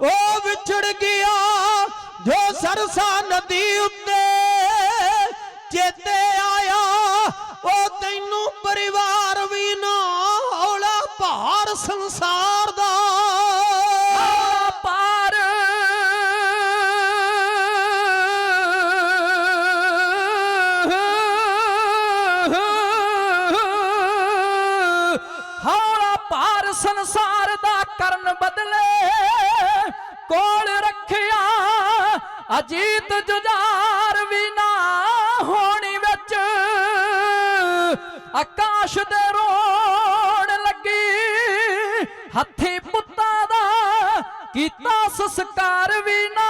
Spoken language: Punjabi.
ਉਹ ਵਿਛੜ ਗਿਆ ਜੋ ਸਰਸਾ ਨਦੀ ਉੱਤੇ ਚੇਤੇ ਆਇਆ ਉਹ ਤੈਨੂੰ ਪਰਿਵਾਰ ਵੀ ਨਾ ਹੌਲਾ ਭਾਰ ਸੰਸਾਰ ਦਾ। ਪਾਰ ਹੌਲਾ ਭਾਰ ਸੰਸਾਰ ਦਾ ਕਰਨ ਬਦ ਅਜੀਤ ਜੁਝਾਰ ਵੀ ਨਾ ਹੋਣੀ ਵਿੱਚ। ਆਕਾਸ਼ ਦੇ ਰੋਣ ਲੱਗੀ। ਹੱਥੀ ਪੁੱਤਾਂ ਦਾ ਕੀਤਾ ਸੰਸਕਾਰ ਵੀ ਨਾ